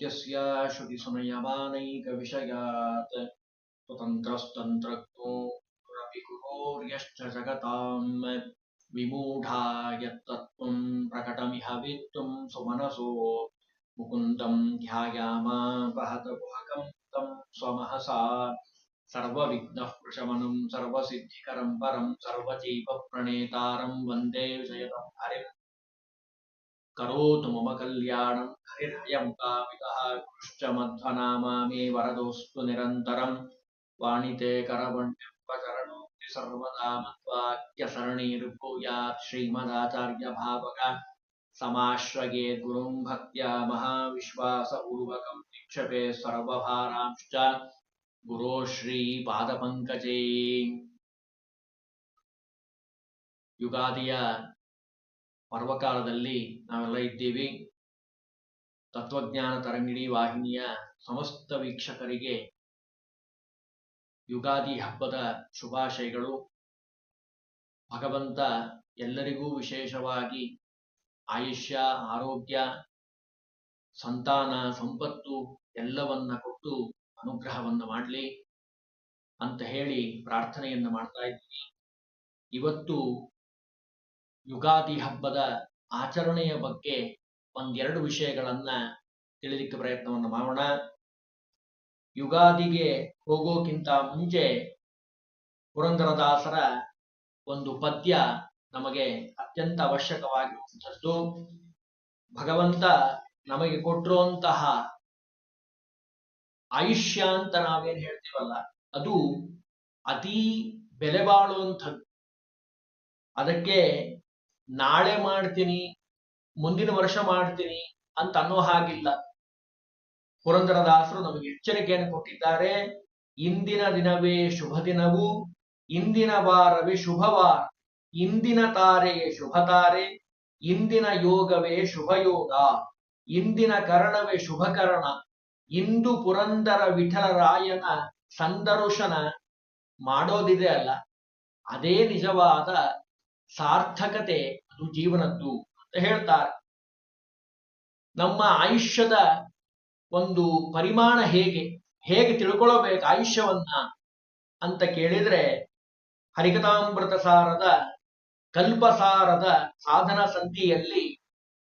सत्यस्य श्रुतिसमयमानैकविषयात् स्वतन्त्रस्तन्त्रज्ञोरपिकुहोर्यश्च जगताम् विमूढा यत्तत्त्वम् प्रकटमिह वित्तुम् सुमनसो मुकुन्दम् ध्यायामापहतगुहकम् तम् करोतु मम कल्याणं हरिर्यमुकापितः कृश्च मध्वनामा मे वरदोऽस्तु निरन्तरं। वाणिते करवण्यम्बचरणोक्ति सर्वदा मत्वाक्यसरणीर्भूयात् श्रीमदाचार्यभावक समाश्रये गुरुं भक्त्या महाविश्वास उर्वकं निक्षपे सर्वभारांश्च। गुरो श्रीपादपङ्कजे। युगादिया ಪರ್ವಕಾಲದಲ್ಲಿ ನಾವೆಲ್ಲ ಇದ್ದೀವಿ. ತತ್ವಜ್ಞಾನ ತರಂಗಿಣಿ ವಾಹಿನಿಯ ಸಮಸ್ತ ವೀಕ್ಷಕರಿಗೆ ಯುಗಾದಿ ಹಬ್ಬದ ಶುಭಾಶಯಗಳು. ಭಗವಂತ ಎಲ್ಲರಿಗೂ ವಿಶೇಷವಾಗಿ ಆಯುಷ್ಯ, ಆರೋಗ್ಯ, ಸಂತಾನ, ಸಂಪತ್ತು ಎಲ್ಲವನ್ನ ಕೊಟ್ಟು ಅನುಗ್ರಹವನ್ನು ಮಾಡಲಿ ಅಂತ ಹೇಳಿ ಪ್ರಾರ್ಥನೆಯನ್ನ ಮಾಡ್ತಾ ಇದ್ದೀನಿ. ಇವತ್ತು ಯುಗಾದಿ ಹಬ್ಬದ ಆಚರಣೆಯ ಬಗ್ಗೆ ಒಂದೆರಡು ವಿಷಯಗಳನ್ನ ತಿಳಿದಿಕ್ಕೆ ಪ್ರಯತ್ನವನ್ನು ಮಾಡೋಣ. ಯುಗಾದಿಗೆ ಹೋಗೋಕ್ಕಿಂತ ಮುಂಚೆ ಪುರಂದರದಾಸರ ಒಂದು ಪದ್ಯ ನಮಗೆ ಅತ್ಯಂತ ಅವಶ್ಯಕವಾಗಿರುವಂಥದ್ದು. ಭಗವಂತ ನಮಗೆ ಕೊಟ್ಟಿರುವಂತಹ ಆಯುಷ್ಯ ಅಂತ ನಾವೇನ್ ಹೇಳ್ತೀವಲ್ಲ, ಅದು ಅತೀ ಬೆಲೆ ಬಾಳುವಂಥದ್ದು ಅದಕ್ಕೆ ನಾಳೆ ಮಾಡ್ತೀನಿ, ಮುಂದಿನ ವರ್ಷ ಮಾಡ್ತೀನಿ ಅಂತ ಅನ್ನೋ ಹಾಗಿಲ್ಲ. ಪುರಂದರದಾಸರು ನಮಗೆ ಎಚ್ಚರಿಕೆಯನ್ನು ಕೊಟ್ಟಿದ್ದಾರೆ. ಇಂದಿನ ದಿನವೇ ಶುಭ ದಿನವು, ಇಂದಿನ ವಾರವೇ ಶುಭವಾರ, ಇಂದಿನ ತಾರೆಯೇ ಶುಭ ತಾರೆ, ಇಂದಿನ ಯೋಗವೇ ಶುಭ ಯೋಗ, ಇಂದಿನ ಕರಣವೇ ಶುಭ ಕರಣ, ಇಂದು ಪುರಂದರ ವಿಠಲರಾಯನ ಸಂದರ್ಶನ ಮಾಡೋದಿದೆ ಅಲ್ಲ. ಅದೇ ನಿಜವಾದ ಸಾರ್ಥಕತೆ ಅದು ಜೀವನದ್ದು ಅಂತ ಹೇಳ್ತಾರೆ. ನಮ್ಮ ಆಯುಷ್ಯದ ಒಂದು ಪರಿಮಾಣ ಹೇಗೆ? ಹೇಗೆ ತಿಳ್ಕೊಳ್ಬೇಕು ಆಯುಷ್ಯವನ್ನ ಅಂತ ಕೇಳಿದ್ರೆ ಹರಿಕಥಾಮೃತ ಸಾರದ ಕಲ್ಪಸಾರದ ಸಾಧನ ಸಂಧಿಯಲ್ಲಿ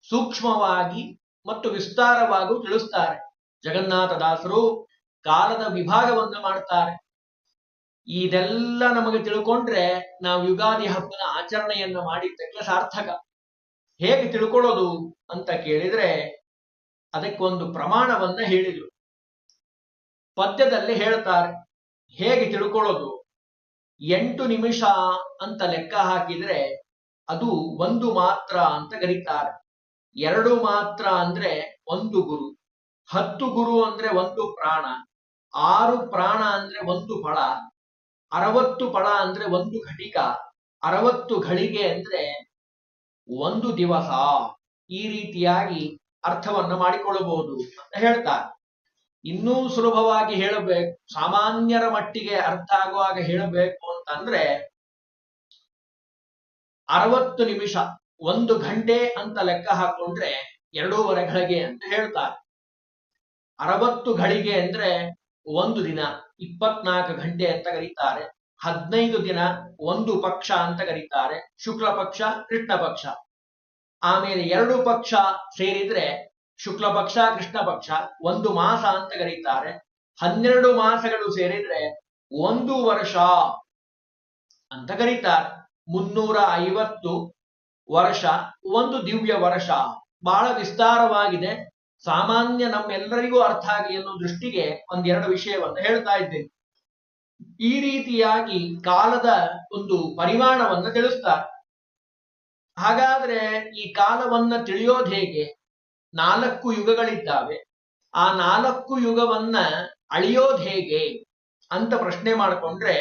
ಸೂಕ್ಷ್ಮವಾಗಿ ಮತ್ತು ವಿಸ್ತಾರವಾಗಿ ತಿಳಿಸ್ತಾರೆ. ಜಗನ್ನಾಥದಾಸರು ಕಾಲದ ವಿಭಾಗವನ್ನು ಮಾಡ್ತಾರೆ. ಇದೆಲ್ಲ ನಮಗೆ ತಿಳ್ಕೊಂಡ್ರೆ ನಾವು ಯುಗಾದಿ ಹಬ್ಬದ ಆಚರಣೆಯನ್ನ ಮಾಡಿದ್ದಕ್ಕೆ ಸಾರ್ಥಕ. ಹೇಗೆ ತಿಳ್ಕೊಳ್ಳೋದು ಅಂತ ಕೇಳಿದ್ರೆ ಅದಕ್ಕೊಂದು ಪ್ರಮಾಣವನ್ನ ಹೇಳಿದ್ರು. ಪದ್ಯದಲ್ಲಿ ಹೇಳ್ತಾರೆ, ಹೇಗೆ ತಿಳ್ಕೊಳ್ಳೋದು? ಎಂಟು ನಿಮಿಷ ಅಂತ ಲೆಕ್ಕ ಹಾಕಿದ್ರೆ ಅದು ಒಂದು ಮಾತ್ರ ಅಂತ ಕರೀತಾರೆ. ಎರಡು ಮಾತ್ರ ಅಂದ್ರೆ ಒಂದು ಗುರು, ಹತ್ತು ಗುರು ಅಂದ್ರೆ ಒಂದು ಪ್ರಾಣ, ಆರು ಪ್ರಾಣ ಅಂದ್ರೆ ಒಂದು ಫಳ ಅರವತ್ತು ಪಳ ಅಂದ್ರೆ ಒಂದು ಘಟಿಕ. ಅರವತ್ತು ಘಳಿಗೆ ಅಂದ್ರೆ ಒಂದು ದಿವಸ. ಈ ರೀತಿಯಾಗಿ ಅರ್ಥವನ್ನ ಮಾಡಿಕೊಳ್ಳಬಹುದು ಅಂತ ಹೇಳ್ತಾರೆ. ಇನ್ನೂ ಸುಲಭವಾಗಿ ಹೇಳಬೇಕು. ಸಾಮಾನ್ಯರ ಮಟ್ಟಿಗೆ ಅರ್ಥ ಆಗುವಾಗ ಹೇಳಬೇಕು ಅಂತಂದ್ರೆ ಅರವತ್ತು ನಿಮಿಷ, ಒಂದು ಗಂಟೆ ಅಂತ ಲೆಕ್ಕ ಹಾಕೊಂಡ್ರೆ ಎರಡೂವರೆ ಘಳಿಗೆ ಅಂತ ಹೇಳ್ತಾರೆ. ಅರವತ್ತು ಘಳಿಗೆ ಅಂದ್ರೆ ಒಂದು ದಿನ. ಇಪ್ಪತ್ನಾಲ್ಕು ಗಂಟೆ ಅಂತ ಕರೀತಾರೆ. ಹದಿನೈದು ದಿನ ಒಂದು ಪಕ್ಷ ಅಂತ ಕರೀತಾರೆ. ಶುಕ್ಲ ಪಕ್ಷ, ಕೃಷ್ಣ ಪಕ್ಷ. ಆಮೇಲೆ ಎರಡು ಪಕ್ಷ ಸೇರಿದ್ರೆ ಶುಕ್ಲ ಪಕ್ಷ, ಕೃಷ್ಣ ಪಕ್ಷ ಒಂದು ಮಾಸ ಅಂತ ಕರೀತಾರೆ. ಹನ್ನೆರಡು ಮಾಸಗಳು ಸೇರಿದ್ರೆ ಒಂದು ವರ್ಷ ಅಂತ ಕರೀತಾರೆ. ಮುನ್ನೂರ ಐವತ್ತು ವರ್ಷ, ಒಂದು ದಿವ್ಯ ವರ್ಷ. ಬಹಳ ವಿಸ್ತಾರವಾಗಿದೆ. ಸಾಮಾನ್ಯ ನಮ್ಮೆಲ್ಲರಿಗೂ ಅರ್ಥ ಆಗಲಿ ಅನ್ನೋ ದೃಷ್ಟಿಗೆ ಒಂದೆರಡು ವಿಷಯವನ್ನು ಹೇಳ್ತಾ ಇದ್ದೇನೆ. ಈ ರೀತಿಯಾಗಿ ಕಾಲದ ಒಂದು ಪರಿಮಾಣವನ್ನು ತಿಳಿಸ್ತಾರೆ ಹಾಗಾದ್ರೆ ಈ ಕಾಲವನ್ನ ತಿಳಿಯೋದು ಹೇಗೆ? ನಾಲ್ಕು ಯುಗಗಳಿದ್ದಾವೆ. ಆ ನಾಲ್ಕು ಯುಗವನ್ನ ಅಳಿಯೋದು ಹೇಗೆ ಅಂತ ಪ್ರಶ್ನೆ ಮಾಡಿಕೊಂಡ್ರೆ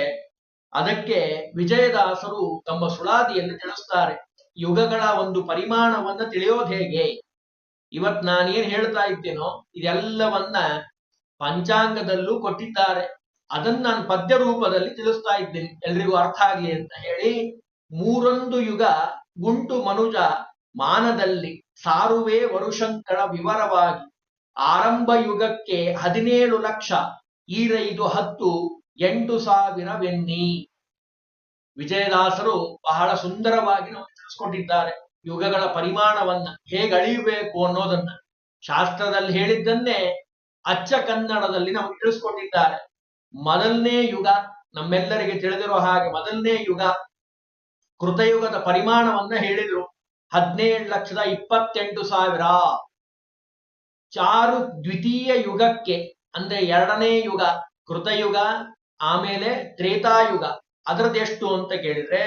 ಅದಕ್ಕೆ ವಿಜಯದಾಸರು ತಮ್ಮ ಸುಳಾದಿಯನ್ನು ತಿಳಿಸ್ತಾರೆ. ಯುಗಗಳ ಒಂದು ಪರಿಮಾಣವನ್ನ ತಿಳಿಯೋದು ಹೇಗೆ? ಇವತ್ ನಾನೇನ್ ಹೇಳ್ತಾ ಇದ್ದೇನೋ ಇದೆಲ್ಲವನ್ನ ಪಂಚಾಂಗದಲ್ಲೂ ಕೊಟ್ಟಿದ್ದಾರೆ. ಅದನ್ನ ನಾನು ಪದ್ಯ ರೂಪದಲ್ಲಿ ತಿಳಿಸ್ತಾ ಇದ್ದೇನೆ. ಎಲ್ರಿಗೂ ಅರ್ಥ ಆಗ್ಲಿ ಅಂತ ಹೇಳಿ ಮೂರೊಂದು ಯುಗ ಗುಂಟು ಮನುಜ ಮಾನದಲ್ಲಿ ಸಾರುವೆ ವರುಶಂಕರ ವಿವರವಾಗಿ ಆರಂಭ ಯುಗಕ್ಕೆ ಹದಿನೇಳು ಲಕ್ಷ ಈರೈದು ಹತ್ತು ಎಂಟು ಸಾವಿರವೆನ್ನಿ ವಿಜಯದಾಸರು ಬಹಳ ಸುಂದರವಾಗಿ ನಮಗೆ ತಿಳಿಸ್ಕೊಟ್ಟಿದ್ದಾರೆ. ಯುಗಗಳ ಪರಿಮಾಣವನ್ನ ಹೇಗೆ ಅಳಿಯಬೇಕು ಅನ್ನೋದನ್ನ ಶಾಸ್ತ್ರದಲ್ಲಿ ಹೇಳಿದ್ದನ್ನೇ ಅಚ್ಚ ಕನ್ನಡದಲ್ಲಿ ನಾವು ತಿಳಿಸ್ಕೊಂಡಿದ್ದಾರೆ. ಮೊದಲನೇ ಯುಗ ನಮ್ಮೆಲ್ಲರಿಗೆ ತಿಳಿದಿರೋ ಹಾಗೆ ಮೊದಲನೇ ಯುಗ ಕೃತಯುಗದ ಪರಿಮಾಣವನ್ನ ಹೇಳಿದ್ರು. ಹದಿನೇಳು ಲಕ್ಷದ ಇಪ್ಪತ್ತೆಂಟು ಸಾವಿರ. ಚಾರು ದ್ವಿತೀಯ ಯುಗಕ್ಕೆ ಅಂದ್ರೆ ಎರಡನೇ ಯುಗ ಕೃತಯುಗ, ಆಮೇಲೆ ತ್ರೇತಾಯುಗ. ಅದರದೆಷ್ಟು ಅಂತ ಕೇಳಿದ್ರೆ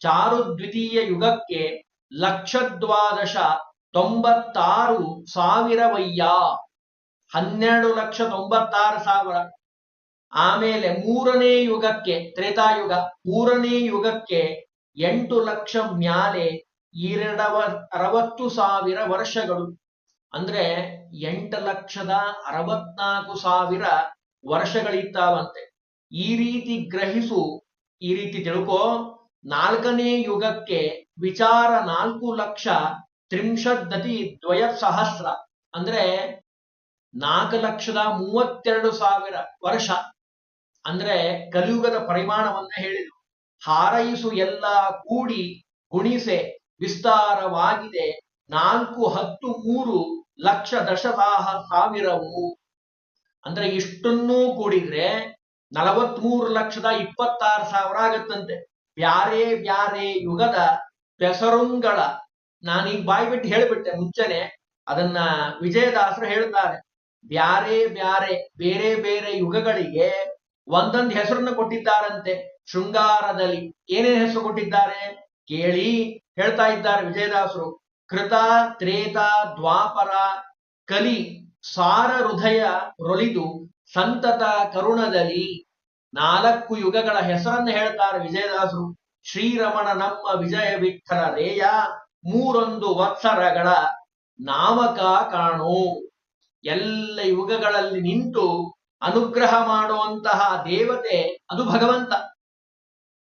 ಚಾರು ದ್ವಿತೀಯ ಯುಗಕ್ಕೆ ಲಕ್ಷ ತೊಂಬತ್ತಾರು ತೊಂಬತ್ತಾರು ಸಾವಿರವಯ್ಯ ಹನ್ನೆರಡು ಲಕ್ಷ ತೊಂಬತ್ತಾರು ಸಾವಿರ. ಆಮೇಲೆ ಮೂರನೇ ಯುಗಕ್ಕೆ ತ್ರೇತಾಯುಗ ಮೂರನೇ ಯುಗಕ್ಕೆ ಎಂಟು ಲಕ್ಷ ಮ್ಯಾಲೆ ಎರಡವ ಅರವತ್ತು ಸಾವಿರ ವರ್ಷಗಳು. ಅಂದ್ರೆ ಎಂಟು ಲಕ್ಷದ ಅರವತ್ನಾಲ್ಕು ಸಾವಿರ ವರ್ಷಗಳಿದ್ದಾವಂತೆ. ಈ ರೀತಿ ಗ್ರಹಿಸು, ಈ ರೀತಿ ತಿಳ್ಕೋ. ನಾಲ್ಕನೇ ಯುಗಕ್ಕೆ ವಿಚಾರ ನಾಲ್ಕು ಲಕ್ಷ ತ್ರಿಂಶದ್ದತಿ ದ್ವಯ ಸಹಸ್ರ. ಅಂದ್ರೆ ನಾಲ್ಕು ಲಕ್ಷದ ಮೂವತ್ತೆರಡು ಸಾವಿರ ವರ್ಷ. ಅಂದ್ರೆ ಕಲಿಯುಗದ ಪರಿಮಾಣವನ್ನ ಹೇಳಿದರು. ಹಾರೈಸು ಎಲ್ಲ ಕೂಡಿ ಗುಣಿಸೆ ವಿಸ್ತಾರವಾಗಿದೆ. ನಾಲ್ಕು ಹತ್ತು ಮೂರು ಲಕ್ಷ ದಶದಾಹ ಸಾವಿರವು. ಅಂದ್ರೆ ಇಷ್ಟನ್ನೂ ಕೂಡಿದ್ರೆ ನಲವತ್ಮೂರು ಲಕ್ಷದ ಇಪ್ಪತ್ತಾರು ಸಾವಿರ ಆಗತ್ತಂತೆ. ಬ್ಯಾರೆ ಬ್ಯಾರೆ ಯುಗದ ಪೆಸರುಂಗಳ ನಾನೀಗ ಬಾಯಿ ಬಿಟ್ಟು ಹೇಳ್ಬಿಟ್ಟೆ ಮುಂಚೆನೆ ಅದನ್ನ ವಿಜಯದಾಸರು ಹೇಳ್ತಾರೆ. ಬ್ಯಾರೆ ಬ್ಯಾರೆ, ಬೇರೆ ಬೇರೆ ಯುಗಗಳಿಗೆ ಒಂದೊಂದು ಹೆಸರನ್ನು ಕೊಟ್ಟಿದ್ದಾರಂತೆ. ಶೃಂಗಾರದಲ್ಲಿ ಏನೇನು ಹೆಸರು ಕೊಟ್ಟಿದ್ದಾರೆ? ಕೇಳಿ ಹೇಳ್ತಾ ಇದ್ದಾರೆ ವಿಜಯದಾಸರು. ಕೃತ, ತ್ರೇತ, ದ್ವಾಪರ, ಕಲಿ, ಸಾರ ಹೃದಯ ರೊಲಿದು ಸಂತತ ಕರುಣದಲ್ಲಿ ನಾಲ್ಕು ಯುಗಗಳ ಹೆಸರನ್ನು ಹೇಳ್ತಾರೆ ವಿಜಯದಾಸರು. ಶ್ರೀರಮಣ ನಮ್ಮ ವಿಜಯ ವಿಠಲ ರೇಯ, ಮೂರೊಂದು ವತ್ಸರಗಳ ನಾಮಕ ಕಾಣು. ಎಲ್ಲ ಯುಗಗಳಲ್ಲಿ ನಿಂತು ಅನುಗ್ರಹ ಮಾಡುವಂತಹ ದೇವತೆ ಅದು ಭಗವಂತ.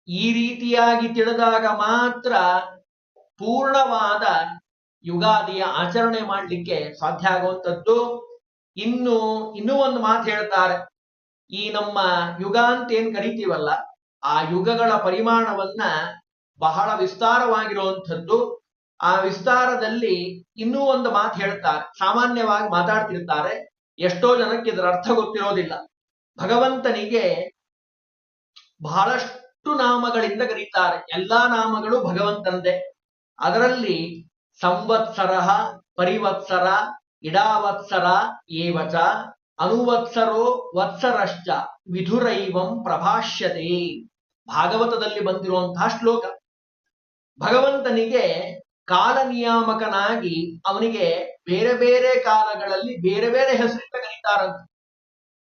ಈ ರೀತಿಯಾಗಿ ತಿಳಿದಾಗ ಮಾತ್ರ ಪೂರ್ಣವಾದ ಯುಗಾದಿಯ ಆಚರಣೆ ಮಾಡಲಿಕ್ಕೆ ಸಾಧ್ಯ ಆಗುವಂಥದ್ದು. ಇನ್ನು, ಇನ್ನೂ ಒಂದು ಮಾತು ಹೇಳ್ತಾರೆ. ಈ ನಮ್ಮ ಯುಗ ಅಂತ ಏನ್ ಕರಿತೀವಲ್ಲ ಆ ಯುಗಗಳ ಪರಿಮಾಣವನ್ನ ಬಹಳ ವಿಸ್ತಾರವಾಗಿರುವಂಥದ್ದು. ಆ ವಿಸ್ತಾರದಲ್ಲಿ ಇನ್ನೂ ಒಂದು ಮಾತು ಹೇಳ್ತಾರೆ, ಸಾಮಾನ್ಯವಾಗಿ ಮಾತಾಡ್ತಿರ್ತಾರೆ, ಎಷ್ಟೋ ಜನಕ್ಕೆ ಇದರ ಅರ್ಥ ಗೊತ್ತಿರೋದಿಲ್ಲ. ಭಗವಂತನಿಗೆ ಬಹಳಷ್ಟು ನಾಮಗಳಿಂದ ಕರೀತಾರೆ. ಎಲ್ಲಾ ನಾಮಗಳು ಭಗವಂತಂದೆ ಅದರಲ್ಲಿ ಸಂವತ್ಸರ, ಪರಿವತ್ಸರ, ಇಡಾವತ್ಸರ, ಏವಚ, ಅನುವತ್ಸರೋ ವತ್ಸರಶ್ಚ, ವಿಧುರೈವಂ ಪ್ರಭಾಷ್ಯತೆ. ಭಾಗವತದಲ್ಲಿ ಬಂದಿರುವಂತಹ ಶ್ಲೋಕ. ಭಗವಂತನಿಗೆ ಕಾಲ ನಿಯಾಮಕನಾಗಿ ಅವನಿಗೆ ಬೇರೆ ಬೇರೆ ಕಾಲಗಳಲ್ಲಿ ಬೇರೆ ಬೇರೆ ಹೆಸರಿಂದ ಕರೀತಾರಂತೆ.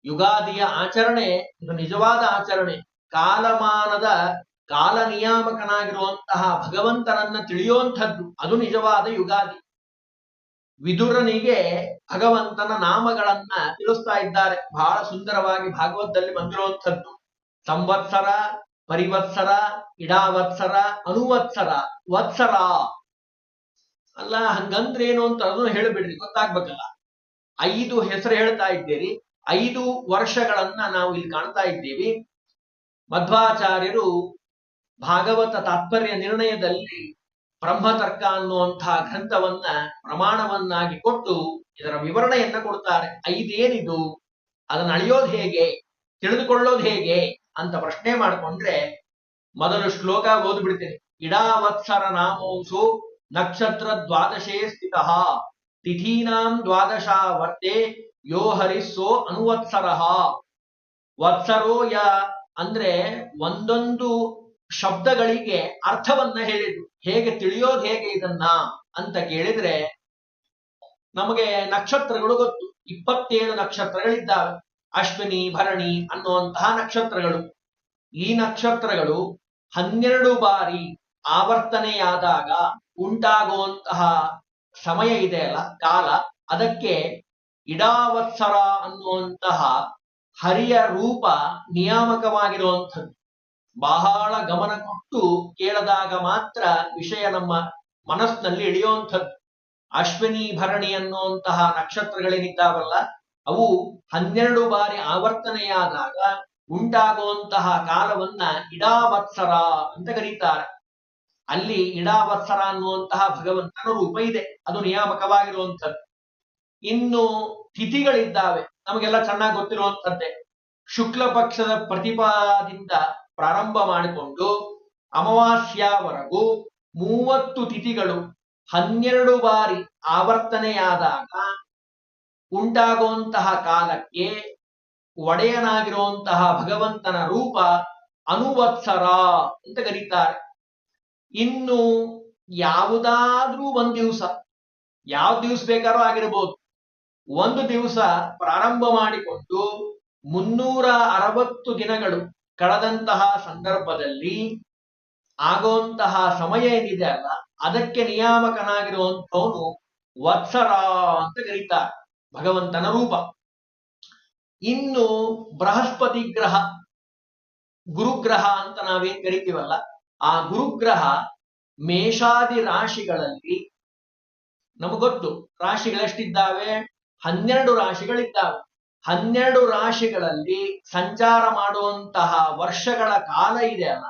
ಯುಗಾದಿಯ ಆಚರಣೆ ಇದು ನಿಜವಾದ ಆಚರಣೆ. ಕಾಲಮಾನದ ಕಾಲ ನಿಯಾಮಕನಾಗಿರುವಂತಹ ಭಗವಂತನನ್ನ ತಿಳಿಯುವಂಥದ್ದು ಅದು ನಿಜವಾದ ಯುಗಾದಿ. ವಿದುರನಿಗೆ ಭಗವಂತನ ನಾಮಗಳನ್ನ ತಿಳಿಸ್ತಾ ಇದ್ದಾರೆ. ಬಹಳ ಸುಂದರವಾಗಿ ಭಾಗವತದಲ್ಲಿ ಬಂದಿರುವಂಥದ್ದು. ಸಂವತ್ಸರ ಪರಿವತ್ಸರ, ಇಡಾವತ್ಸರ, ಅನುವತ್ಸರ, ವತ್ಸರ. ಅಲ್ಲ, ಹಂಗಂದ್ರೇನು ಅಂತ ಅದನ್ನು ಹೇಳಿಬಿಡ್ರಿ, ಗೊತ್ತಾಗ್ಬೇಕಲ್ಲ. ಐದು ಹೆಸರು ಹೇಳ್ತಾ ಇದ್ದೀರಿ, ಐದು ವರ್ಷಗಳನ್ನ ನಾವು ಇಲ್ಲಿ ಕಾಣ್ತಾ ಇದ್ದೀವಿ. ಮಧ್ವಾಚಾರ್ಯರು ಭಾಗವತ ತಾತ್ಪರ್ಯ ನಿರ್ಣಯದಲ್ಲಿ ಬ್ರಹ್ಮತರ್ಕ ಅನ್ನುವಂತಹ ಗ್ರಂಥವನ್ನ ಪ್ರಮಾಣವನ್ನಾಗಿ ಕೊಟ್ಟು ಇದರ ವಿವರಣೆಯನ್ನ ಕೊಡ್ತಾರೆ. ಐದೇನಿದು? ಅದನ್ನ ಅಳಿಯೋದು ಹೇಗೆ? ತಿಳಿದುಕೊಳ್ಳೋದು ಹೇಗೆ? ಅಂತ ಪ್ರಶ್ನೆ ಮಾಡಿಕೊಂಡ್ರೆ ಮೊದಲು ಶ್ಲೋಕ ಓದ್ಬಿಡ್ತೀನಿ. ಇಡಾವತ್ಸರ ನಾಮೋಸು ನಕ್ಷತ್ರ ದ್ವಾದಶೇ ಸ್ಥಿತ. ತಿಥೀನಾಂ ದ್ವಾದಶ ವರ್ತೆ ಯೋ ಹರಿಸ್ಸೋ ಅನುವತ್ಸರ. ವತ್ಸರೋ ಯ ಅಂದ್ರೆ ಒಂದೊಂದು ಶಬ್ದಗಳಿಗೆ ಅರ್ಥವನ್ನ ಹೇಳಿದ್ರು ಹೇಗೆ ತಿಳಿಯೋದು ಹೇಗೆ ಇದನ್ನ ಅಂತ ಕೇಳಿದ್ರೆ ನಮಗೆ ನಕ್ಷತ್ರಗಳು ಗೊತ್ತು. ಇಪ್ಪತ್ತೇಳು ನಕ್ಷತ್ರಗಳಿದ್ದಾವೆ. ಅಶ್ವಿನಿ, ಭರಣಿ ಅನ್ನುವಂತಹ ನಕ್ಷತ್ರಗಳು. ಈ ನಕ್ಷತ್ರಗಳು ಹನ್ನೆರಡು ಬಾರಿ ಆವರ್ತನೆಯಾದಾಗ ಉಂಟಾಗುವಂತಹ ಸಮಯ ಇದೆ ಅಲ್ಲ, ಕಾಲ. ಅದಕ್ಕೆ ಇಡಾವತ್ಸರ ಅನ್ನುವಂತಹ ಹರಿಯ ರೂಪ ನಿಯಾಮಕವಾಗಿರುವಂಥದ್ದು. ಬಹಳ ಗಮನ ಕೊಟ್ಟು ಕೇಳದಾಗ ಮಾತ್ರ ವಿಷಯ ನಮ್ಮ ಮನಸ್ಸಿನಲ್ಲಿ ಇಳಿಯುವಂಥದ್ದು. ಅಶ್ವಿನಿ, ಭರಣಿ ಅನ್ನುವಂತಹ ನಕ್ಷತ್ರಗಳೇನಿದ್ದಾವಲ್ಲ ಅವು ಹನ್ನೆರಡು ಬಾರಿ ಆವರ್ತನೆಯಾದಾಗ ಉಂಟಾಗುವಂತಹ ಕಾಲವನ್ನ ಇಡಾವತ್ಸರ ಅಂತ ಕರೀತಾರೆ. ಅಲ್ಲಿ ಇಡಾವತ್ಸರ ಅನ್ನುವಂತಹ ಭಗವಂತನ ರೂಪ ಇದೆ. ಅದು ನಿಯಾಮಕವಾಗಿರುವಂಥದ್ದು. ಇನ್ನು ತಿಥಿಗಳಿದ್ದಾವೆ. ನಮಗೆಲ್ಲ ಚೆನ್ನಾಗಿ ಗೊತ್ತಿರುವಂಥದ್ದೇ. ಶುಕ್ಲ ಪಕ್ಷದ ಪ್ರತಿಪಾದಿಂದ ಪ್ರಾರಂಭ ಮಾಡಿಕೊಂಡು ಅಮಾವಾಸ್ಯವರೆಗೂ ಮೂವತ್ತು ತಿಥಿಗಳು ಹನ್ನೆರಡು ಬಾರಿ ಆವರ್ತನೆಯಾದಾಗ ಉಂಟಾಗುವಂತಹ ಕಾಲಕ್ಕೆ ಒಡೆಯನಾಗಿರುವಂತಹ ಭಗವಂತನ ರೂಪ ಅನುವತ್ಸರ ಅಂತ ಕರೀತಾರೆ. ಇನ್ನು ಯಾವುದಾದ್ರೂ ಒಂದ್ ದಿವಸ, ಯಾವ ದಿವಸ ಬೇಕಾದ್ರೂ ಆಗಿರಬಹುದು ಒಂದು ದಿವಸ ಪ್ರಾರಂಭ ಮಾಡಿಕೊಂಡು ಮುನ್ನೂರ ಅರವತ್ತು ದಿನಗಳು ಕಳೆದಂತಹ ಸಂದರ್ಭದಲ್ಲಿ ಆಗುವಂತಹ ಸಮಯ ಏನಿದೆ ಅಲ್ಲ, ಅದಕ್ಕೆ ನಿಯಾಮಕನಾಗಿರುವಂಥವನು ವತ್ಸರ ಅಂತ ಕರೀತಾರೆ. ಭಗವಂತನ ರೂಪ. ಇನ್ನು ಬೃಹಸ್ಪತಿ ಗ್ರಹ, ಗುರುಗ್ರಹ ಅಂತ ನಾವೇನ್ ಕರಿತೀವಲ್ಲ, ಆ ಗುರುಗ್ರಹ ಮೇಷಾದಿ ರಾಶಿಗಳಲ್ಲಿ ನಮಗೊತ್ತು ರಾಶಿಗಳೆಷ್ಟಿದ್ದಾವೆ, ಹನ್ನೆರಡು ರಾಶಿಗಳಿದ್ದಾವೆ. ಹನ್ನೆರಡು ರಾಶಿಗಳಲ್ಲಿ ಸಂಚಾರ ಮಾಡುವಂತಹ ವರ್ಷಗಳ ಕಾಲ ಇದೆ ಅಲ್ಲ.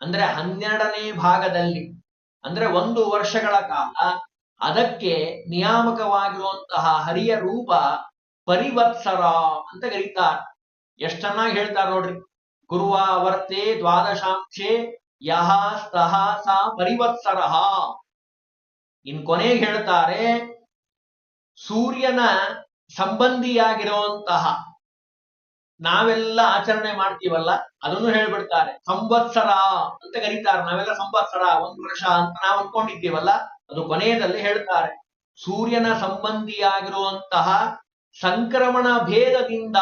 ಅಂದ್ರೆ ಹನ್ನೆರಡನೇ ಭಾಗದಲ್ಲಿ. ಅಂದ್ರೆ ಒಂದು ವರ್ಷಗಳ ಕಾಲ ಅದಕ್ಕೆ ನಿಯಾಮಕವಾಗಿರುವಂತಹ ಹರಿಯ ರೂಪ ಪರಿವತ್ಸರ ಅಂತ ಕರೀತಾರೆ. ಎಷ್ಟ್ ಚೆನ್ನಾಗಿ ಹೇಳ್ತಾರೆ ನೋಡ್ರಿ. ಗುರುವಾವರ್ತೆ ದ್ವಾದಶಾಂಶೆ ಯಹ ಸ್ತಃ ಸ ಪರಿವತ್ಸರ. ಇನ್ ಕೊನೆಗೆ ಹೇಳ್ತಾರೆ, ಸೂರ್ಯನ ಸಂಬಂಧಿಯಾಗಿರುವಂತಹ ನಾವೆಲ್ಲ ಆಚರಣೆ ಮಾಡ್ತೀವಲ್ಲ, ಅದನ್ನು ಹೇಳ್ಬಿಡ್ತಾರೆ. ಸಂವತ್ಸರ ಅಂತ ಕರೀತಾರೆ. ನಾವೆಲ್ಲ ಸಂವತ್ಸರ, ಒಂದ್ ವರ್ಷ ಅಂತ ನಾವು ಅನ್ಕೊಂಡಿದ್ದೀವಲ್ಲ ಅದು ಕೊನೆಯದಲ್ಲಿ ಹೇಳ್ತಾರೆ, ಸೂರ್ಯನ ಸಂಬಂಧಿಯಾಗಿರುವಂತಹ ಸಂಕ್ರಮಣ ಭೇದದಿಂದ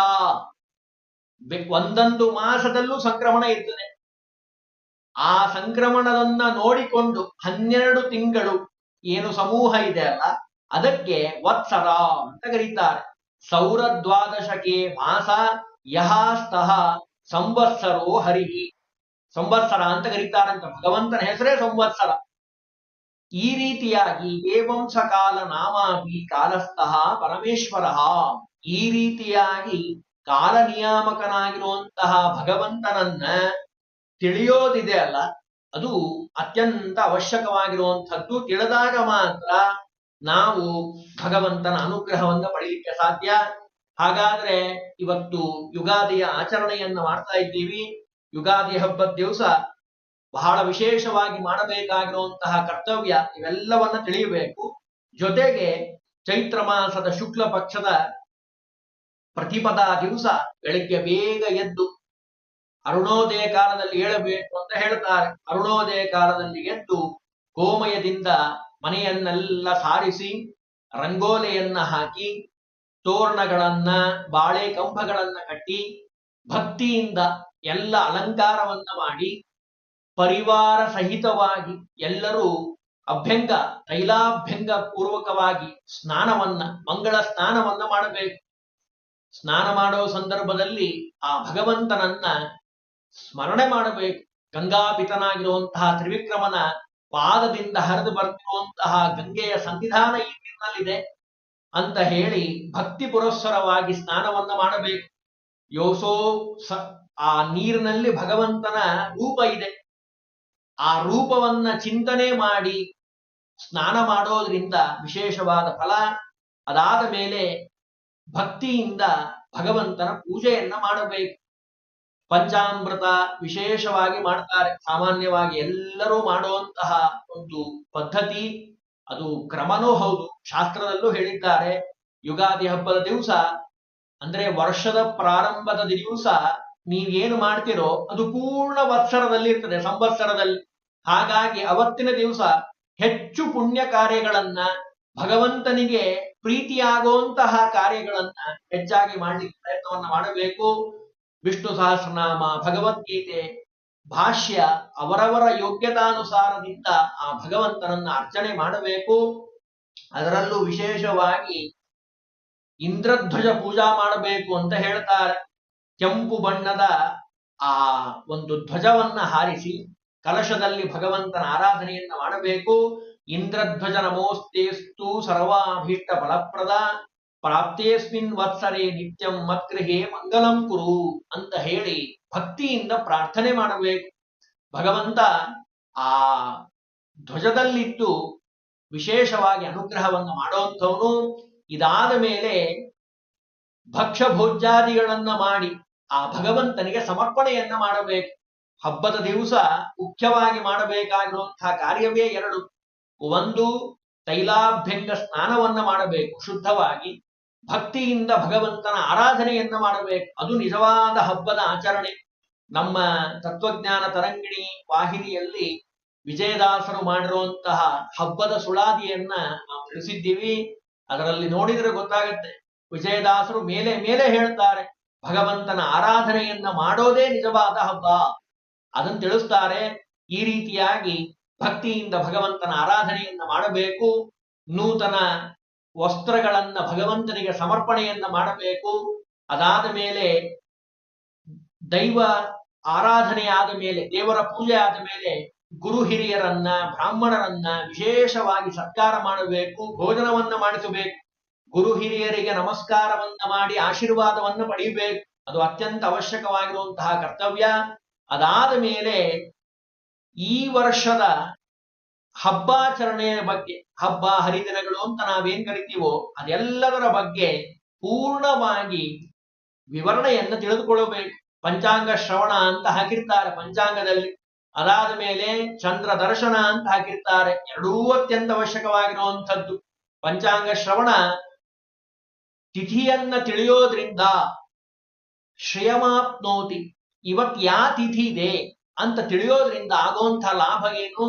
ಒಂದೊಂದು ಮಾಸದಲ್ಲೂ ಸಂಕ್ರಮಣ ಇರ್ತದೆ. ಆ ಸಂಕ್ರಮಣದನ್ನ ನೋಡಿಕೊಂಡು ಹನ್ನೆರಡು ತಿಂಗಳು ಏನು ಸಮೂಹ ಇದೆ ಅಲ್ಲ, ಅದಕ್ಕೆ ವತ್ಸರ ಅಂತ ಕರೀತಾರೆ. ಸೌರ ದ್ವಾದಶಕೆ ಮಾಸ ಯಹಾಸ್ತಃ ಸಂವತ್ಸರೋ ಹರಿಹಿ. ಸಂವತ್ಸರ ಅಂತ ಕರೀತಾರಂತ, ಭಗವಂತನ ಹೆಸರೇ ಸಂವತ್ಸರ. ಈ ರೀತಿಯಾಗಿ ಏವಂ ಸಕಾಲ ನಾಮಾಭಿ ಕಾಲಸ್ಥಃ ಪರಮೇಶ್ವರ. ಈ ರೀತಿಯಾಗಿ ಕಾಲ ನಿಯಾಮಕನಾಗಿರುವಂತಹ ಭಗವಂತನನ್ನ ತಿಳಿಯೋದಿದೆ ಅಲ್ಲ, ಅದು ಅತ್ಯಂತ ಅವಶ್ಯಕವಾಗಿರುವಂಥದ್ದು. ತಿಳಿದಾಗ ಮಾತ್ರ ನಾವು ಭಗವಂತನ ಅನುಗ್ರಹವನ್ನು ಪಡೆಯಲಿಕ್ಕೆ ಸಾಧ್ಯ. ಹಾಗಾದ್ರೆ ಇವತ್ತು ಯುಗಾದಿಯ ಆಚರಣೆಯನ್ನು ಮಾಡ್ತಾ ಇದ್ದೀವಿ. ಯುಗಾದಿ ಹಬ್ಬದ ದಿವಸ ಬಹಳ ವಿಶೇಷವಾಗಿ ಮಾಡಬೇಕಾಗಿರುವಂತಹ ಕರ್ತವ್ಯ ಇವೆಲ್ಲವನ್ನ ತಿಳಿಯಬೇಕು. ಜೊತೆಗೆ ಚೈತ್ರ ಮಾಸದ ಶುಕ್ಲ ಪಕ್ಷದ ಪ್ರತಿಪದ ದಿವಸ ಬೆಳಿಗ್ಗೆ ಬೇಗ ಎದ್ದು ಅರುಣೋದಯ ಕಾಲದಲ್ಲಿ ಏಳಬೇಕು ಅಂತ ಹೇಳ್ತಾರೆ. ಅರುಣೋದಯ ಕಾಲದಲ್ಲಿ ಎದ್ದು ಗೋಮಯದಿಂದ ಮನೆಯನ್ನೆಲ್ಲ ಸಾರಿಸಿ, ರಂಗೋಲೆಯನ್ನ ಹಾಕಿ, ತೋರಣಗಳನ್ನ, ಬಾಳೆ ಕಂಬಗಳನ್ನ ಕಟ್ಟಿ, ಭಕ್ತಿಯಿಂದ ಎಲ್ಲ ಅಲಂಕಾರವನ್ನ ಮಾಡಿ ಪರಿವಾರ ಸಹಿತವಾಗಿ ಎಲ್ಲರೂ ಅಭ್ಯಂಗ, ತೈಲಾಭ್ಯಂಗ ಪೂರ್ವಕವಾಗಿ ಸ್ನಾನವನ್ನ, ಮಂಗಳ ಸ್ನಾನವನ್ನ ಮಾಡಬೇಕು. ಸ್ನಾನ ಮಾಡೋ ಸಂದರ್ಭದಲ್ಲಿ ಆ ಭಗವಂತನನ್ನ ಸ್ಮರಣೆ ಮಾಡಬೇಕು. ಗಂಗಾಪಿತನಾಗಿರುವಂತಹ ತ್ರಿವಿಕ್ರಮನ ಪಾದದಿಂದ ಹರಿದು ಬರ್ತಿರುವಂತಹ ಗಂಗೆಯ ಸನ್ನಿಧಾನ ಈ ನೀರಿನಲ್ಲಿದೆ ಅಂತ ಹೇಳಿ ಭಕ್ತಿ ಪುರಸ್ಸರವಾಗಿ ಸ್ನಾನವನ್ನ ಮಾಡಬೇಕು. ಯೋಸೋ ಸ, ಆ ನೀರಿನಲ್ಲಿ ಭಗವಂತನ ರೂಪ ಇದೆ. ಆ ರೂಪವನ್ನ ಚಿಂತನೆ ಮಾಡಿ ಸ್ನಾನ ಮಾಡೋದ್ರಿಂದ ವಿಶೇಷವಾದ ಫಲ ಅದಾದ ಮೇಲೆ ಭಕ್ತಿಯಿಂದ ಭಗವಂತನ ಪೂಜೆಯನ್ನ ಮಾಡಬೇಕು. ಪಂಚಾಮೃತ ವಿಶೇಷವಾಗಿ ಮಾಡ್ತಾರೆ. ಸಾಮಾನ್ಯವಾಗಿ ಎಲ್ಲರೂ ಮಾಡುವಂತಹ ಒಂದು ಪದ್ಧತಿ ಅದು ಕ್ರಮನೂ ಹೌದು. ಶಾಸ್ತ್ರದಲ್ಲೂ ಹೇಳಿದ್ದಾರೆ. ಯುಗಾದಿ ಹಬ್ಬದ ದಿವಸ ಅಂದ್ರೆ ವರ್ಷದ ಪ್ರಾರಂಭದ ದಿವಸ ನೀವೇನು ಮಾಡ್ತೀರೋ ಅದು ಪೂರ್ಣ ವತ್ಸರದಲ್ಲಿ ಇರ್ತದೆ ಸಂವತ್ಸರದಲ್ಲಿ. ಹಾಗಾಗಿ ಅವತ್ತಿನ ದಿವಸ ಹೆಚ್ಚು ಪುಣ್ಯ ಕಾರ್ಯಗಳನ್ನ ಭಗವಂತನಿಗೆ ಪ್ರೀತಿಯಾಗುವಂತಹ ಕಾರ್ಯಗಳನ್ನ ಹೆಚ್ಚಾಗಿ ಮಾಡಲಿಕ್ಕೆ ಪ್ರಯತ್ನವನ್ನ ಮಾಡಬೇಕು. ವಿಷ್ಣು ಸಹಸ್ರನಾಮ, ಭಗವದ್ಗೀತೆ, ಭಾಷ್ಯ ಅವರವರ ಯೋಗ್ಯತಾನುಸಾರದಿಂದ ಆ ಭಗವಂತನನ್ನ ಅರ್ಚನೆ ಮಾಡಬೇಕು. ಅದರಲ್ಲೂ ವಿಶೇಷವಾಗಿ ಇಂದ್ರಧ್ವಜ ಪೂಜಾ ಮಾಡಬೇಕು ಅಂತ ಹೇಳ್ತಾರೆ. ಕೆಂಪು ಬಣ್ಣದ ಆ ಒಂದು ಧ್ವಜವನ್ನ ಹಾರಿಸಿ ಕಲಶದಲ್ಲಿ ಭಗವಂತನ ಆರಾಧನೆಯನ್ನ ಮಾಡಬೇಕು. ಇಂದ್ರಧ್ವಜ ನಮೋಸ್ತೇಸ್ತು ಸರ್ವಾಭೀಷ್ಟ ಫಲಪ್ರದ. ಪ್ರಾಪ್ತೇಸ್ಮಿನ್ ವತ್ಸರೆ ನಿತ್ಯಂ ಮತ್ಗೃಹೇ ಮಂಗಲಂ ಕುರು ಅಂತ ಹೇಳಿ ಭಕ್ತಿಯಿಂದ ಪ್ರಾರ್ಥನೆ ಮಾಡಬೇಕು. ಭಗವಂತ ಆ ಧ್ವಜದಲ್ಲಿದ್ದು ವಿಶೇಷವಾಗಿ ಅನುಗ್ರಹವನ್ನು ಮಾಡುವಂಥವನು ಇದಾದ ಮೇಲೆ ಭಕ್ಷ್ಯ ಭೋಜ್ಯಾದಿಗಳನ್ನ ಮಾಡಿ ಆ ಭಗವಂತನಿಗೆ ಸಮರ್ಪಣೆಯನ್ನ ಮಾಡಬೇಕು. ಹಬ್ಬದ ದಿವಸ ಮುಖ್ಯವಾಗಿ ಮಾಡಬೇಕಾಗಿರುವಂತಹ ಕಾರ್ಯವೇ ಎರಡು. ಒಂದು ತೈಲಾಭ್ಯಂಗ ಸ್ನಾನವನ್ನ ಮಾಡಬೇಕು. ಶುದ್ಧವಾಗಿ ಭಕ್ತಿಯಿಂದ ಭಗವಂತನ ಆರಾಧನೆಯನ್ನ ಮಾಡಬೇಕು. ಅದು ನಿಜವಾದ ಹಬ್ಬದ ಆಚರಣೆ. ನಮ್ಮ ತತ್ವಜ್ಞಾನ ತರಂಗಿಣಿ ವಾಹಿನಿಯಲ್ಲಿ ವಿಜಯದಾಸರು ಮಾಡಿರುವಂತಹ ಹಬ್ಬದ ಸುಳಾದಿಯನ್ನ ನಾವು ತಿಳಿಸಿದ್ದೀವಿ. ಅದರಲ್ಲಿ ನೋಡಿದ್ರೆ ಗೊತ್ತಾಗತ್ತೆ. ವಿಜಯದಾಸರು ಮೇಲೆ ಮೇಲೆ ಹೇಳ್ತಾರೆ. ಭಗವಂತನ ಆರಾಧನೆಯನ್ನ ಮಾಡೋದೇ ನಿಜವಾದ ಹಬ್ಬ. ಅದನ್ನು ತಿಳಿಸ್ತಾರೆ, ಈ ರೀತಿಯಾಗಿ ಭಕ್ತಿಯಿಂದ ಭಗವಂತನ ಆರಾಧನೆಯನ್ನ ಮಾಡಬೇಕು, ನೂತನ ವಸ್ತ್ರಗಳನ್ನ ಭಗವಂತನಿಗೆ ಸಮರ್ಪಣೆಯನ್ನ ಮಾಡಬೇಕು, ಅದಾದ ಮೇಲೆ ದೈವ ಆರಾಧನೆ ಆದ ಮೇಲೆ, ದೇವರ ಪೂಜೆ ಆದ ಮೇಲೆ ಗುರು ಹಿರಿಯರನ್ನ, ಬ್ರಾಹ್ಮಣರನ್ನ ವಿಶೇಷವಾಗಿ ಸತ್ಕಾರ ಮಾಡಬೇಕು, ಭೋಜನವನ್ನ ಮಾಡಿಸಬೇಕು. ಗುರು ಹಿರಿಯರಿಗೆ ನಮಸ್ಕಾರವನ್ನ ಮಾಡಿ ಆಶೀರ್ವಾದವನ್ನು ಪಡೆಯಬೇಕು. ಅದು ಅತ್ಯಂತ ಅವಶ್ಯಕವಾಗಿರುವಂತಹ ಕರ್ತವ್ಯ. ಅದಾದ ಮೇಲೆ ಈ ವರ್ಷದ ಹಬ್ಬಾಚರಣೆಯ ಬಗ್ಗೆ, ಹಬ್ಬ, ಹರಿದಿನಗಳು ಅಂತ ನಾವೇನ್ ಕರಿತೀವೋ ಅದೆಲ್ಲದರ ಬಗ್ಗೆ ಪೂರ್ಣವಾಗಿ ವಿವರಣೆಯನ್ನ ತಿಳಿದುಕೊಳ್ಳಬೇಕು. ಪಂಚಾಂಗ ಶ್ರವಣ ಅಂತ ಹಾಕಿರ್ತಾರೆ ಪಂಚಾಂಗದಲ್ಲಿ. ಅದಾದ ಮೇಲೆ ಚಂದ್ರ ದರ್ಶನ ಅಂತ ಹಾಕಿರ್ತಾರೆ. ಎರಡೂ ಅತ್ಯಂತ ಅವಶ್ಯಕವಾಗಿರುವಂಥದ್ದು. ಪಂಚಾಂಗ ಶ್ರವಣ ತಿಥಿಯನ್ನ ತಿಳಿಯೋದ್ರಿಂದ ಶ್ರೇಯಮಾಪ್ನೋತಿ, ಇವತ್ ಯಾ ತಿಥಿ ಇದೆ ಅಂತ ತಿಳಿಯೋದ್ರಿಂದ ಆಗೋಂಥ ಲಾಭ ಏನು?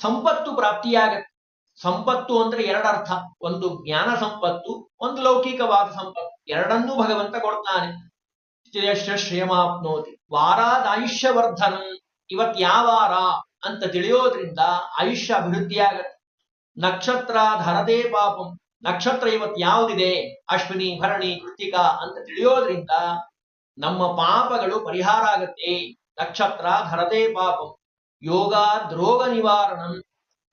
ಸಂಪತ್ತು ಪ್ರಾಪ್ತಿಯಾಗತ್ತೆ. ಸಂಪತ್ತು ಅಂದ್ರೆ ಎರಡರ್ಥ. ಒಂದು ಜ್ಞಾನ ಸಂಪತ್ತು, ಒಂದು ಲೌಕಿಕವಾದ ಸಂಪತ್ತು. ಎರಡನ್ನೂ ಭಗವಂತ ಕೊಡ್ತಾನೆ. ಶ್ರೇಯಮಾಪ್ನೋತಿ. ವಾರಾದ ಆಯುಷ್ಯವರ್ಧನ, ಇವತ್ ಯಾವಾರ ಅಂತ ತಿಳಿಯೋದ್ರಿಂದ ಆಯುಷ್ಯ ಅಭಿವೃದ್ಧಿ ಆಗತ್ತೆ ನಕ್ಷತ್ರ ಧರದೇ ಪಾಪಂ. ನಕ್ಷತ್ರ ಇವತ್ತು ಯಾವುದಿದೆ? ಅಶ್ವಿನಿ, ಭರಣಿ ಕೃತಿಕ ಅಂತ ತಿಳಿಯೋದ್ರಿಂದ ನಮ್ಮ ಪಾಪಗಳು ಪರಿಹಾರ ಆಗತ್ತೆ. ನಕ್ಷತ್ರ ಧರತೆ ಪಾಪಂ. ಯೋಗ ದ್ರೋಗ ನಿವಾರಣಂ.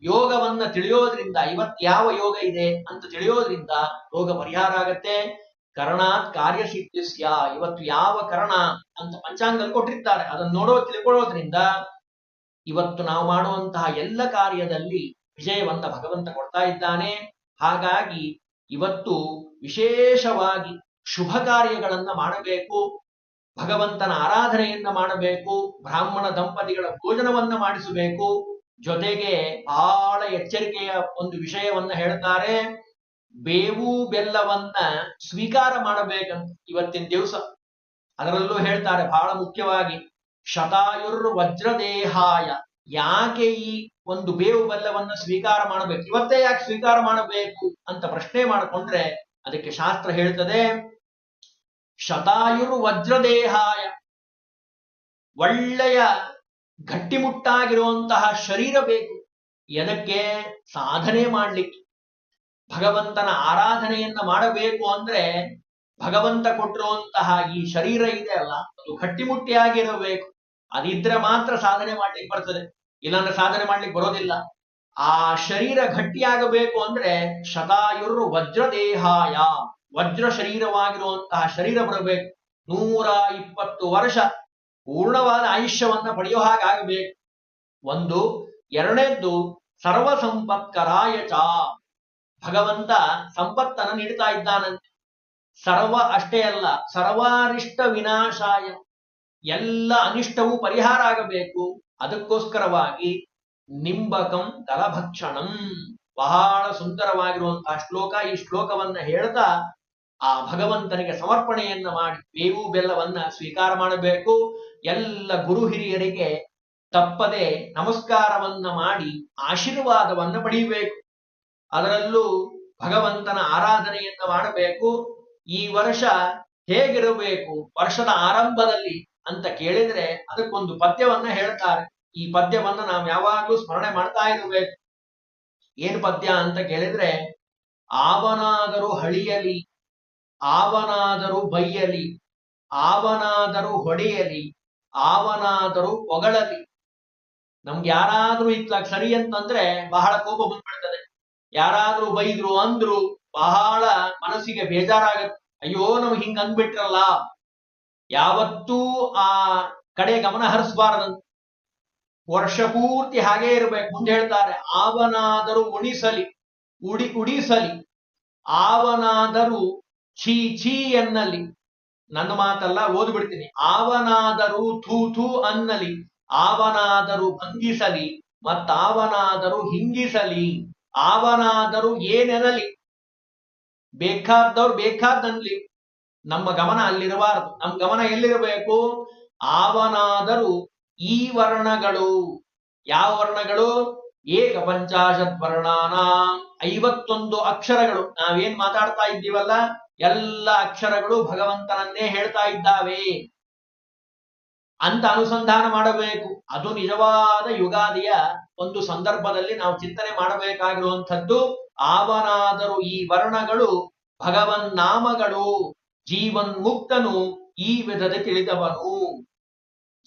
ಯೋಗವನ್ನ ತಿಳಿಯೋದ್ರಿಂದ ಇವತ್ ಯಾವ ಯೋಗ ಇದೆ ಅಂತ ತಿಳಿಯೋದ್ರಿಂದ ರೋಗ ಪರಿಹಾರ ಆಗತ್ತೆ. ಕರ್ಣಾತ್ ಕಾರ್ಯಸಿದ್ಧಿಸ್ಯ. ಇವತ್ತು ಯಾವ ಕರ್ಣ ಅಂತ ಪಂಚಾಂಗದಲ್ಲಿ ಕೊಟ್ಟಿರ್ತಾರೆ. ಅದನ್ನ ನೋಡೋ ತಿಳ್ಕೊಳ್ಳೋದ್ರಿಂದ ಇವತ್ತು ನಾವು ಮಾಡುವಂತಹ ಎಲ್ಲ ಕಾರ್ಯದಲ್ಲಿ ವಿಜಯವನ್ನ ಭಗವಂತ ಕೊಡ್ತಾ ಇದ್ದಾನೆ. ಹಾಗಾಗಿ ಇವತ್ತು ವಿಶೇಷವಾಗಿ ಶುಭ ಕಾರ್ಯಗಳನ್ನ ಮಾಡಬೇಕು, ಭಗವಂತನ ಆರಾಧನೆಯನ್ನ ಮಾಡಬೇಕು, ಬ್ರಾಹ್ಮಣ ದಂಪತಿಗಳ ಭೋಜನವನ್ನ ಮಾಡಿಸಬೇಕು. ಜೊತೆಗೆ ಬಹಳ ಎಚ್ಚರಿಕೆಯ ಒಂದು ವಿಷಯವನ್ನ ಹೇಳ್ತಾರೆ, ಬೇವು ಬೆಲ್ಲವನ್ನ ಸ್ವೀಕಾರ ಮಾಡಬೇಕಂತ ಇವತ್ತಿನ ದಿವಸ. ಅದರಲ್ಲೂ ಹೇಳ್ತಾರೆ ಬಹಳ ಮುಖ್ಯವಾಗಿ ಶತಾಯುರ್ ವಜ್ರದೇಹಾಯ ಯಾಕೆ ಈ ಒಂದು ಬೇವು ಬೆಲ್ಲವನ್ನು ಸ್ವೀಕಾರ ಮಾಡಬೇಕು? ಇವತ್ತೇ ಯಾಕೆ ಸ್ವೀಕಾರ ಮಾಡಬೇಕು ಅಂತ ಪ್ರಶ್ನೆ ಮಾಡಿಕೊಂಡ್ರೆ ಅದಕ್ಕೆ ಶಾಸ್ತ್ರ ಹೇಳ್ತದೆ, ಶತಾಯುರು ವಜ್ರದೇಹಾಯ. ಒಳ್ಳೆಯ ಗಟ್ಟಿಮುಟ್ಟಾಗಿರುವಂತಹ ಶರೀರ ಬೇಕು. ಎದಕ್ಕೆ? ಸಾಧನೆ ಮಾಡಲಿಕ್ಕೆ. ಭಗವಂತನ ಆರಾಧನೆಯನ್ನ ಮಾಡಬೇಕು ಅಂದ್ರೆ ಭಗವಂತ ಕೊಟ್ಟಿರುವಂತಹ ಈ ಶರೀರ ಇದೆ ಅಲ್ಲ, ಅದು ಗಟ್ಟಿಮುಟ್ಟಿಯಾಗಿರಬೇಕು ಅದಿದ್ರೆ ಮಾತ್ರ ಸಾಧನೆ ಮಾಡ್ಲಿಕ್ಕೆ ಬರ್ತದೆ. ಇಲ್ಲಾಂದ್ರೆ ಸಾಧನೆ ಮಾಡ್ಲಿಕ್ಕೆ ಬರೋದಿಲ್ಲ. ಆ ಶರೀರ ಗಟ್ಟಿಯಾಗಬೇಕು ಅಂದ್ರೆ ಶತಾಯುರ್ ವಜ್ರದೇಹಾಯ. ವಜ್ರ ಶರೀರವಾಗಿರುವಂತಹ ಶರೀರ ಬರಬೇಕು. ನೂರ ಇಪ್ಪತ್ತು ವರ್ಷ ಪೂರ್ಣವಾದ ಆಯುಷ್ಯವನ್ನ ಪಡೆಯೋ ಹಾಗಾಗಬೇಕು ಒಂದು. ಎರಡನೇದ್ದು ಸರ್ವ ಸಂಪತ್ಕರಾಯ ಚ. ಭಗವಂತ ಸಂಪತ್ತನ್ನು ನೀಡ್ತಾ ಇದ್ದಾನಂತೆ. ಸರ್ವ ಅಷ್ಟೇ ಅಲ್ಲ, ಸರ್ವಾರಿಷ್ಟ ವಿನಾಶಾಯ. ಎಲ್ಲ ಅನಿಷ್ಟವೂ ಪರಿಹಾರ ಆಗಬೇಕು. ಅದಕ್ಕೋಸ್ಕರವಾಗಿ ನಿಂಬಕಂ ದಲಭಕ್ಷಣಂ ಬಹಳ ಸುಂದರವಾಗಿರುವಂತಹ ಶ್ಲೋಕ. ಈ ಶ್ಲೋಕವನ್ನ ಹೇಳ್ತಾ ಆ ಭಗವಂತನಿಗೆ ಸಮರ್ಪಣೆಯನ್ನ ಮಾಡಿ, ಬೇವು ಬೆಲ್ಲವನ್ನ ಸ್ವೀಕಾರ ಮಾಡಬೇಕು. ಎಲ್ಲ ಗುರು ಹಿರಿಯರಿಗೆ ತಪ್ಪದೆ ನಮಸ್ಕಾರವನ್ನ ಮಾಡಿ ಆಶೀರ್ವಾದವನ್ನ ಪಡೆಯಬೇಕು. ಅದರಲ್ಲೂ ಭಗವಂತನ ಆರಾಧನೆಯನ್ನ ಮಾಡಬೇಕು. ಈ ವರ್ಷ ಹೇಗಿರಬೇಕು? ವರ್ಷದ ಆರಂಭದಲ್ಲಿ ಅಂತ ಕೇಳಿದ್ರೆ ಅದಕ್ಕೊಂದು ಪದ್ಯವನ್ನ ಹೇಳ್ತಾರೆ. ಈ ಪದ್ಯವನ್ನ ನಾವು ಯಾವಾಗ್ಲೂ ಸ್ಮರಣೆ ಮಾಡ್ತಾ ಇರಬೇಕು. ಏನ್ ಪದ್ಯ ಅಂತ ಕೇಳಿದ್ರೆ, ಆವನಾದರೂ ಹಳಿಯಲಿ, ಆವನಾದರೂ ಬೈಯಲಿ, ಆವನಾದರೂ ಹೊಡೆಯಲಿ, ಆವನಾದರೂ ಹೊಗಳಲಿ. ನಮ್ಗೆ ಯಾರಾದ್ರೂ ಇತ್ಲಾಗ ಸರಿ ಅಂತಂದ್ರೆ ಬಹಳ ಕೋಪ ಬಂದ್ಬಿಡ್ತದೆ. ಯಾರಾದ್ರೂ ಬೈದ್ರು ಅಂದ್ರು ಬಹಳ ಮನಸ್ಸಿಗೆ ಬೇಜಾರಾಗತ್ತೆ. ಅಯ್ಯೋ, ನಮ್ಗೆ ಹಿಂಗ್ ಅಂದ್ಬಿಟ್ರಲ್ಲ. ಯಾವತ್ತೂ ಆ ಕಡೆ ಗಮನ ಹರಿಸಬಾರದು. ವರ್ಷ ಪೂರ್ತಿ ಹಾಗೇ ಇರಬೇಕು. ಮುಂದೆ ಹೇಳ್ತಾರೆ, ಆವನಾದರೂ ಉಣಿಸಲಿ, ಉಡಿ, ಉಡಿಸಲಿ, ಆವನಾದರೂ ಛೀ ಛೀ ಎನ್ನಲಿ ನನ್ನ ಮಾತಲ್ಲ ಓದ್ಬಿಡ್ತೀನಿ, ಆವನಾದರೂ ಥೂ ಥೂ ಅನ್ನಲಿ, ಆವನಾದರೂ ಭಂಗಿಸಲಿ, ಮತ್ತಾವನಾದರೂ ಹಿಂಗಿಸಲಿ, ಆವನಾದರೂ ಏನೆನಲಿ ಬೇಕಾದವ್ರು ಬೇಕಾದ್ದನ್ಲಿ ನಮ್ಮ ಗಮನ ಅಲ್ಲಿರಬಾರದು. ನಮ್ಮ ಗಮನ ಎಲ್ಲಿರಬೇಕು? ಆವನಾದರೂ ಈ ವರ್ಣಗಳು. ಯಾವ ವರ್ಣಗಳು? ಏಕ ಪಂಚಾಶತ್ ವರ್ಣಾನ ಐವತ್ತೊಂದು ಅಕ್ಷರಗಳು. ನಾವೇನ್ ಮಾತಾಡ್ತಾ ಇದ್ದೀವಲ್ಲ? ಎಲ್ಲ ಅಕ್ಷರಗಳು ಭಗವಂತನನ್ನೇ ಹೇಳ್ತಾ ಇದ್ದಾವೆ. ಅಂತ ಅನುಸಂಧಾನ ಮಾಡಬೇಕು. ಅದು ನಿಜವಾದ ಯುಗಾದಿಯ ಒಂದು ಸಂದರ್ಭದಲ್ಲಿ ನಾವು ಚಿಂತನೆ ಮಾಡಬೇಕಾಗಿರುವಂಥದ್ದು. ಆವನಾದರೂ ಈ ವರ್ಣಗಳು ಭಗವನ್ ನಾಮಗಳು ಜೀವನ್ ಮುಕ್ತನು ಈ ವಿಧದ ತಿಳಿದವನು.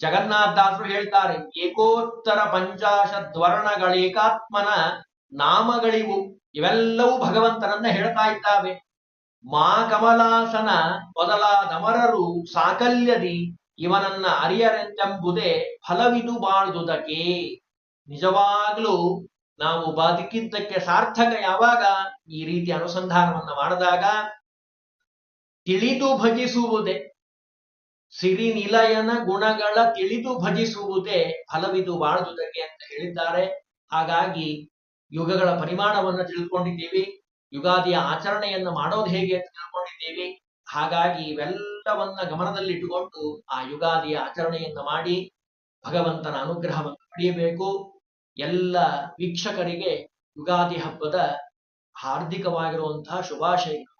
ಜಗನ್ನಾಥದಾಸರು ಹೇಳ್ತಾರೆ, ಏಕೋತ್ತರ ಪಂಚಾಶದ್ ವರ್ಣಗಳೇಕಾತ್ಮನ ನಾಮಗಳಿವು, ಇವೆಲ್ಲವೂ ಭಗವಂತನನ್ನ ಹೇಳ್ತಾ ಇದ್ದಾವೆ. ಮಾ ಕಮಲಾಸನ ಮೊದಲಾದಮರರು ಸಾಕಲ್ಯದಿ, ಇವನನ್ನ ಅರಿಯರೆಂದೆಂಬುದೇ ಫಲವಿದು ಬಾಳುದುದಕ್ಕೆ. ನಿಜವಾಗ್ಲೂ ನಾವು ಬದುಕಿದ್ದಕ್ಕೆ ಸಾರ್ಥಕ ಯಾವಾಗ? ಈ ರೀತಿ ಅನುಸಂಧಾನವನ್ನ ಮಾಡಿದಾಗ ತಿಳಿದು ಭಜಿಸುವುದೇ. ಸಿರಿ ನಿಲಯನ ಗುಣಗಳ ತಿಳಿದು ಭಜಿಸುವುದೇ ಫಲವಿದು ಬಾಳುವುದಕ್ಕೆ ಅಂತ ಹೇಳಿದ್ದಾರೆ. ಹಾಗಾಗಿ ಯುಗಗಳ ಪರಿಮಾಣವನ್ನು ತಿಳ್ಕೊಂಡಿದ್ದೀವಿ. ಯುಗಾದಿಯ ಆಚರಣೆಯನ್ನು ಮಾಡೋದು ಹೇಗೆ ಅಂತ ತಿಳ್ಕೊಂಡಿದ್ದೀವಿ. ಹಾಗಾಗಿ ಇವೆಲ್ಲವನ್ನ ಗಮನದಲ್ಲಿಟ್ಟುಕೊಂಡು ಆ ಯುಗಾದಿಯ ಆಚರಣೆಯನ್ನು ಮಾಡಿ ಭಗವಂತನ ಅನುಗ್ರಹವನ್ನು ಪಡೆಯಬೇಕು. ಎಲ್ಲ ವೀಕ್ಷಕರಿಗೆ ಯುಗಾದಿ ಹಬ್ಬದ ಹಾರ್ದಿಕವಾಗಿರುವಂತಹ ಶುಭಾಶಯಗಳು.